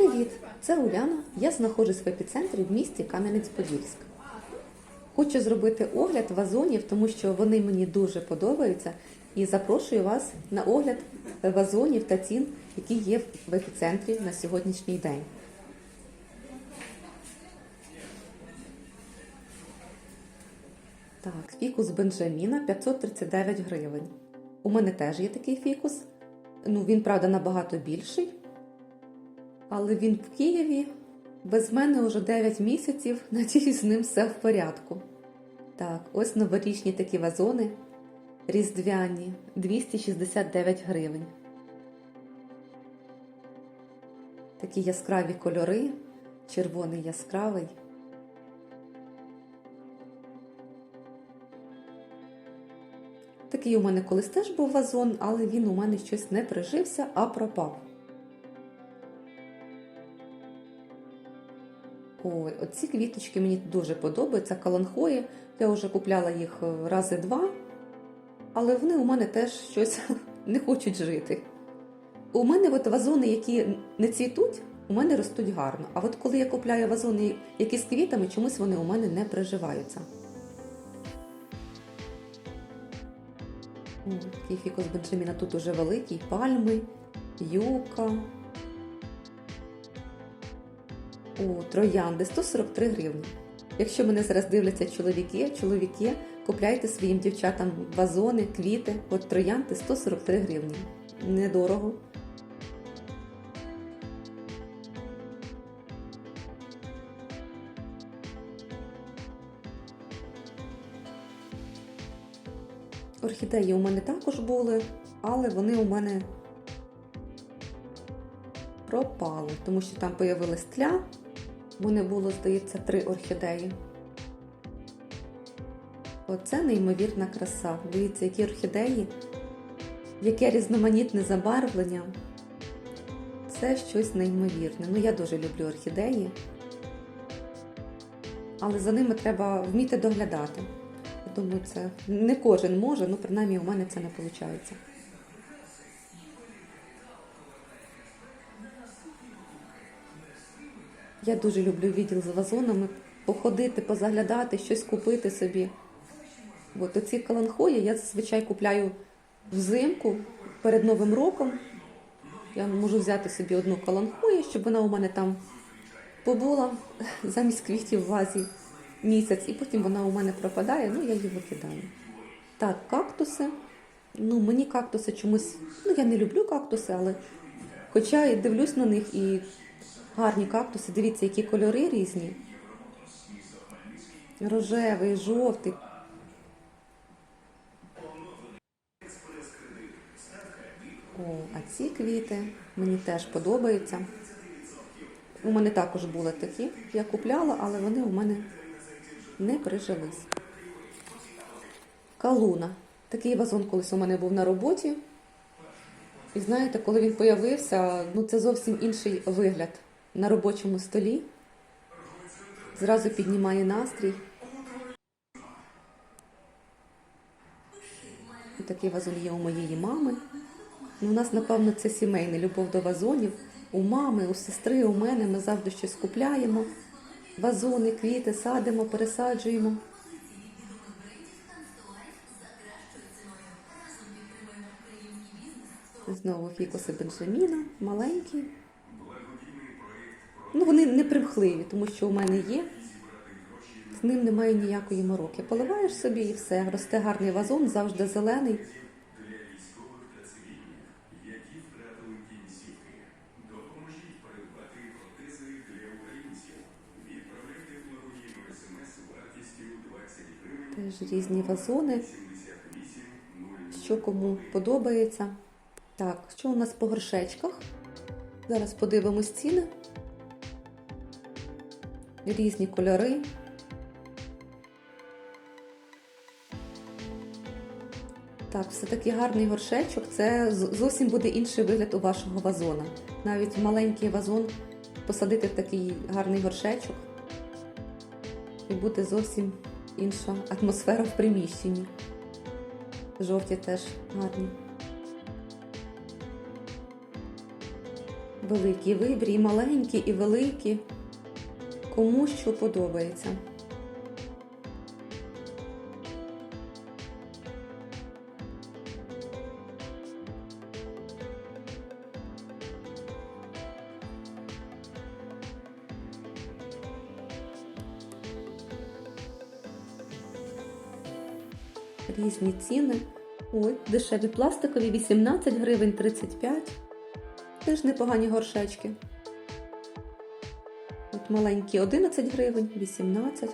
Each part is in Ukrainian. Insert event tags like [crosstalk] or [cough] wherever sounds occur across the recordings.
Привіт! Це Уляна. Я знаходжусь в епіцентрі в місті Кам'янець-Подільськ. Хочу зробити огляд вазонів, тому що вони мені дуже подобаються. І запрошую вас на огляд вазонів та цін, які є в епіцентрі на сьогоднішній день. Так, фікус Бенджаміна 539 гривень. У мене теж є такий фікус. Ну, він, правда, набагато більший. Але він в Києві. Без мене вже 9 місяців. [laughs] Надіюсь, з ним все в порядку. Так, ось новорічні такі вазони. Різдвяні 269 гривень. Такі яскраві кольори. Червоний яскравий. Такий у мене колись теж був вазон, але він у мене щось не прижився, а пропав. Ой, оці квіточки мені дуже подобаються. Каланхої. Я вже купляла їх е, рази два, але вони у мене теж щось [laughs] не хочуть жити. У мене от вазони, які не цвітуть, у мене ростуть гарно. А от коли я купляю вазони, які з квітами, чомусь вони у мене не приживаються. Такий фікус Бенджаміна тут уже великий, пальми, юка. О, троянди 143 гривні. Якщо мене зараз дивляться чоловіки, чоловіки, купляйте своїм дівчатам вазони, квіти, от троянди 143 гривні. Недорого. Орхідеї у мене також були, але вони у мене пропали, тому що там появилась тля. Мене було, здається, три орхідеї. Оце неймовірна краса. Дивіться, які орхідеї, яке різноманітне забарвлення. Це щось неймовірне. Ну, я дуже люблю орхідеї, але за ними треба вміти доглядати. Я думаю, це не кожен може, ну принаймні у мене це не виходить. Я дуже люблю відділ з вазонами, походити, позаглядати, щось купити собі. От оці каланхої я зазвичай купляю взимку перед Новим роком. Я можу взяти собі одну каланхою, щоб вона у мене там побула [laughs] замість квітів в вазі місяць, і потім вона у мене пропадає, ну я її викидаю. Так, кактуси. Ну, мені кактуси чомусь. Ну, я не люблю кактуси, але хоча я дивлюсь на них і гарні кактуси, дивіться, які кольори різні. Рожевий, жовтий. О, а ці квіти мені теж подобаються. У мене також були такі, я купляла, але вони у мене не прижились. Калуна. Такий вазон колись у мене був на роботі. І знаєте, коли він появився, ну це зовсім інший вигляд на робочому столі. Зразу піднімає настрій. Такий вазон є у моєї мами. Ну, у нас, напевно, це сімейна любов до вазонів. У мами, у сестри, у мене ми завжди щось купляємо. Вазони, квіти садимо, пересаджуємо. Знову фікуси Бенджаміна, маленькі. Ну, вони не примхливі, тому що у мене є. З ним немає ніякої мороки. Поливаєш собі і все. Росте гарний вазон, завжди зелений. Теж різні вазони. Що кому подобається. Так, що у нас по горшечках? Зараз подивимось ціни. Різні кольори. Так, все-таки гарний горшечок. Це зовсім буде інший вигляд у вашого вазона. Навіть маленький вазон посадити в такий гарний горшечок. І буде зовсім інша атмосфера в приміщенні. Жовті теж гарні. великий вибір, і маленькі, і великі. Кому що подобається. Різні ціни. Ой, дешеві пластикові 18 гривень 35. Теж непогані горшечки. От маленькі 11 гривень, 18,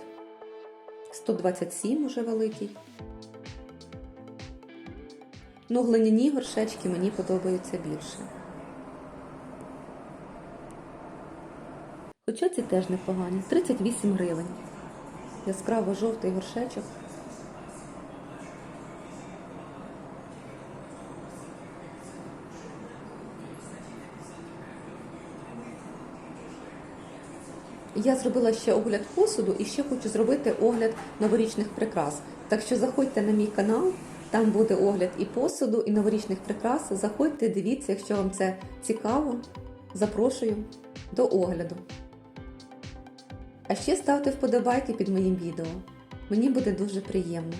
127 уже великий. Ну, глиняні горшечки мені подобаються більше. Хоча ці теж непогані. 38 гривень. Яскраво жовтий горшечок. Я зробила ще огляд посуду і ще хочу зробити огляд новорічних прикрас. Так що заходьте на мій канал, там буде огляд і посуду, і новорічних прикрас. Заходьте, дивіться, якщо вам це цікаво. Запрошую до огляду. А ще ставте вподобайки під моїм відео. Мені буде дуже приємно.